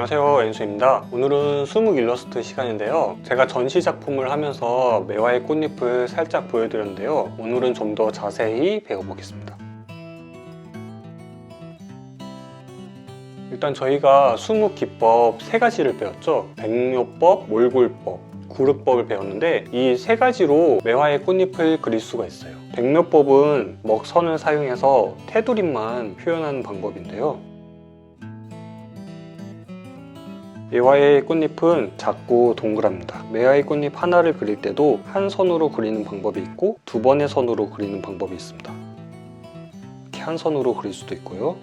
안녕하세요 엔수입니다. 오늘은 수묵 일러스트 시간인데요. 제가 전시 작품을 하면서 매화의 꽃잎을 살짝 보여드렸는데요. 오늘은 좀 더 자세히 배워보겠습니다. 일단 저희가 수묵 기법 세 가지를 배웠죠. 백묘법, 몰골법, 구르법을 배웠는데 이 세 가지로 매화의 꽃잎을 그릴 수가 있어요. 백묘법은 먹선을 사용해서 테두리만 표현하는 방법인데요 매화의 꽃잎은 작고 동그랍니다. 매화의 꽃잎 하나를 그릴 때도 한 선으로 그리는 방법이 있고 두 번의 선으로 그리는 방법이 있습니다. 이렇게 한 선으로 그릴 수도 있고요.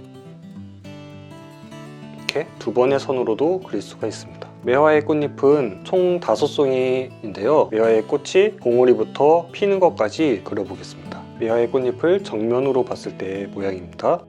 이렇게 두 번의 선으로도 그릴 수가 있습니다. 매화의 꽃잎은 총 다섯 송이인데요. 매화의 꽃이 봉오리부터 피는 것까지 그려보겠습니다. 매화의 꽃잎을 정면으로 봤을 때의 모양입니다.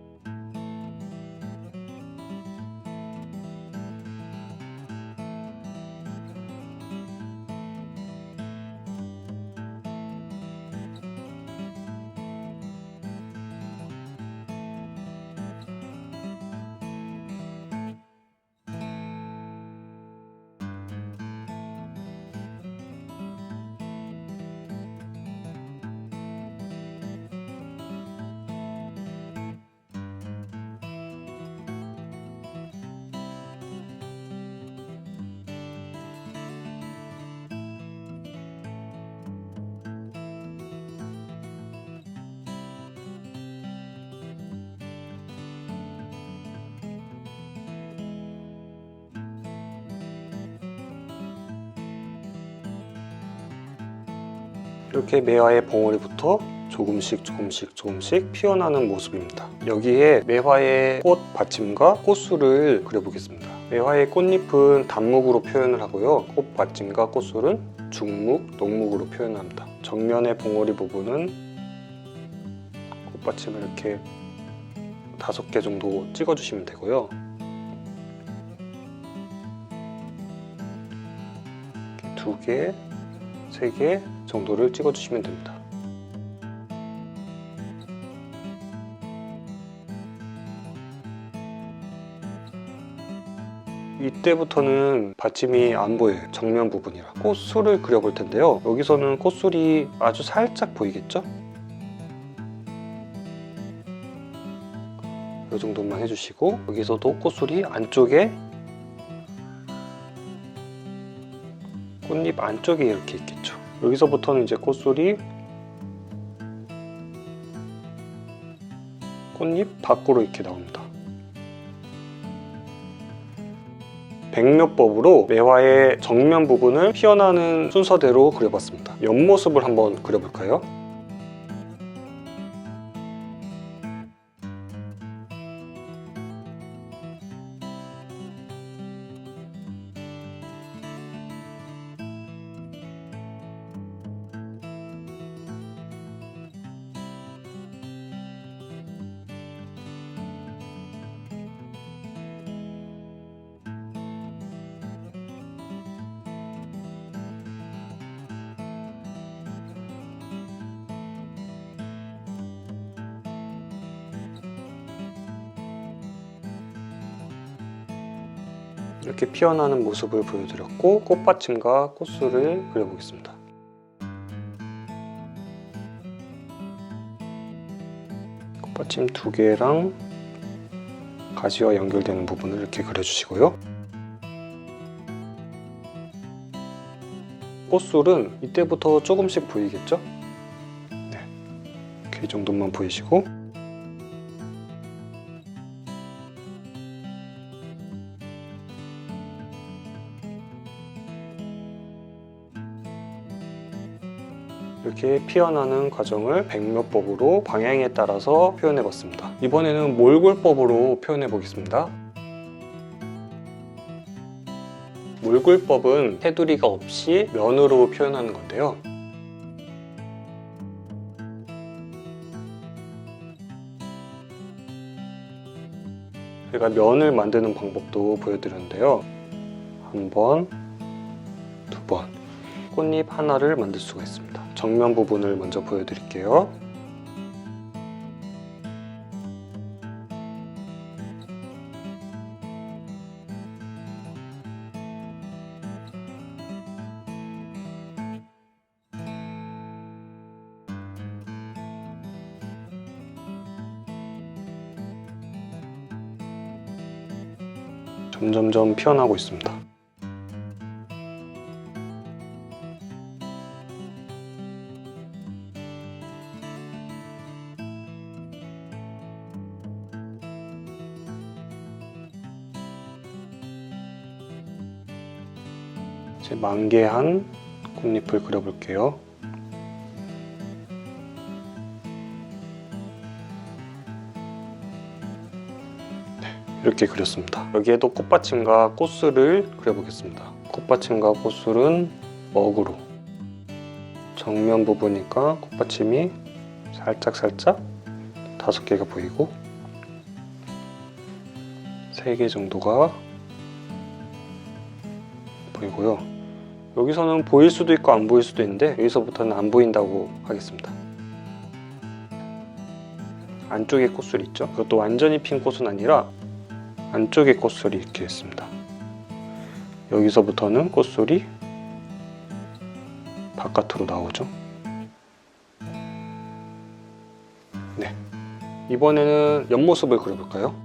이렇게 매화의 봉오리부터 조금씩 조금씩 조금씩 피어나는 모습입니다. 여기에 매화의 꽃 받침과 꽃술을 그려보겠습니다. 매화의 꽃잎은 단묵으로 표현을 하고요. 꽃 받침과 꽃술은 중묵, 녹묵으로 표현합니다. 정면의 봉오리 부분은 꽃받침을 이렇게 다섯 개 정도 찍어주시면 되고요. 두 개, 세 개 정도를 찍어주시면 됩니다. 이때부터는 받침이 안 보여요. 정면 부분이라. 꽃술을 그려볼 텐데요. 여기서는 꽃술이 아주 살짝 보이겠죠? 이 정도만 해주시고 여기서도 꽃술이 안쪽에 꽃잎 안쪽에 이렇게 있겠죠. 여기서부터는 이제 꽃술이 꽃잎 밖으로 이렇게 나옵니다. 백묘법으로 매화의 정면 부분을 피어나는 순서대로 그려봤습니다. 옆모습을 한번 그려볼까요? 이렇게 피어나는 모습을 보여드렸고 꽃받침과 꽃술을 그려보겠습니다. 꽃받침 두 개랑 가지와 연결되는 부분을 이렇게 그려주시고요. 꽃술은 이때부터 조금씩 보이겠죠? 네, 이렇게 이 정도만 보이시고 이렇게 피어나는 과정을 백묘법으로 방향에 따라서 표현해 봤습니다. 이번에는 몰골법으로 표현해 보겠습니다. 몰골법은 테두리가 없이 면으로 표현하는 건데요. 제가 면을 만드는 방법도 보여드렸는데요. 한 번, 두 번. 꽃잎 하나를 만들 수가 있습니다. 정면 부분을 먼저 보여드릴게요. 점점점 피어나고 있습니다. 이제 만개한 꽃잎을 그려볼게요. 이렇게 그렸습니다. 여기에도 꽃받침과 꽃술을 그려보겠습니다. 꽃받침과 꽃술은 먹으로 정면 부분이니까 꽃받침이 살짝 살짝 다섯 개가 보이고 세 개 정도가 보이고요. 여기서는 보일 수도 있고 안 보일 수도 있는데 여기서부터는 안 보인다고 하겠습니다. 안쪽에 꽃술 있죠? 그것도 완전히 핀 꽃은 아니라 안쪽에 꽃술이 이렇게 있습니다. 여기서부터는 꽃술이 바깥으로 나오죠. 네. 이번에는 옆모습을 그려볼까요?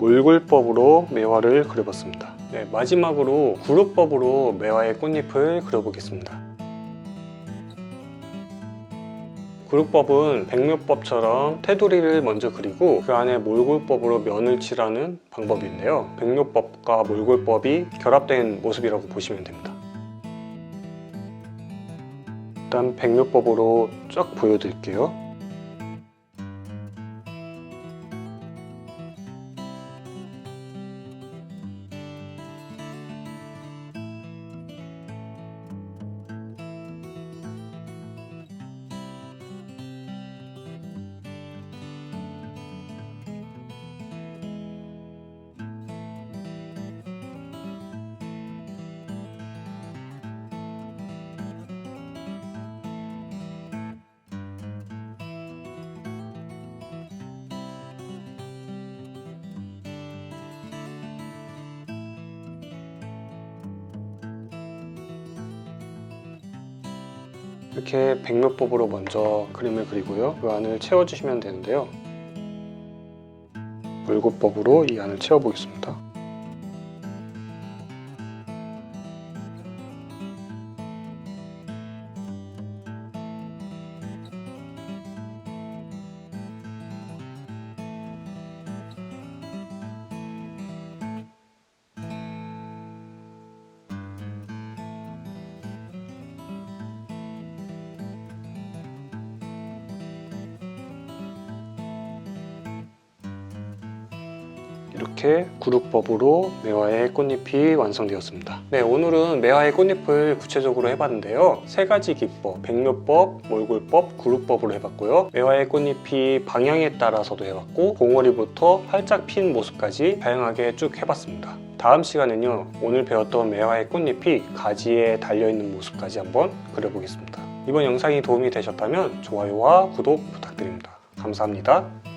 몰골법으로 매화를 그려봤습니다. 네, 마지막으로 구루법으로 매화의 꽃잎을 그려보겠습니다. 구루법은 백묘법처럼 테두리를 먼저 그리고 그 안에 몰골법으로 면을 칠하는 방법이 있는데요. 백묘법과 몰골법이 결합된 모습이라고 보시면 됩니다. 일단 백묘법으로 쫙 보여드릴게요. 이렇게 백묘법으로 먼저 그림을 그리고요. 그 안을 채워주시면 되는데요. 물고법으로 이 안을 채워보겠습니다. 이렇게 구룹법으로 매화의 꽃잎이 완성되었습니다. 네, 오늘은 매화의 꽃잎을 구체적으로 해봤는데요. 세 가지 기법, 백묘법, 몰골법, 구룹법으로 해봤고요. 매화의 꽃잎이 방향에 따라서도 해봤고, 봉오리부터 활짝 핀 모습까지 다양하게 쭉 해봤습니다. 다음 시간은요, 오늘 배웠던 매화의 꽃잎이 가지에 달려있는 모습까지 한번 그려보겠습니다. 이번 영상이 도움이 되셨다면 좋아요와 구독 부탁드립니다. 감사합니다.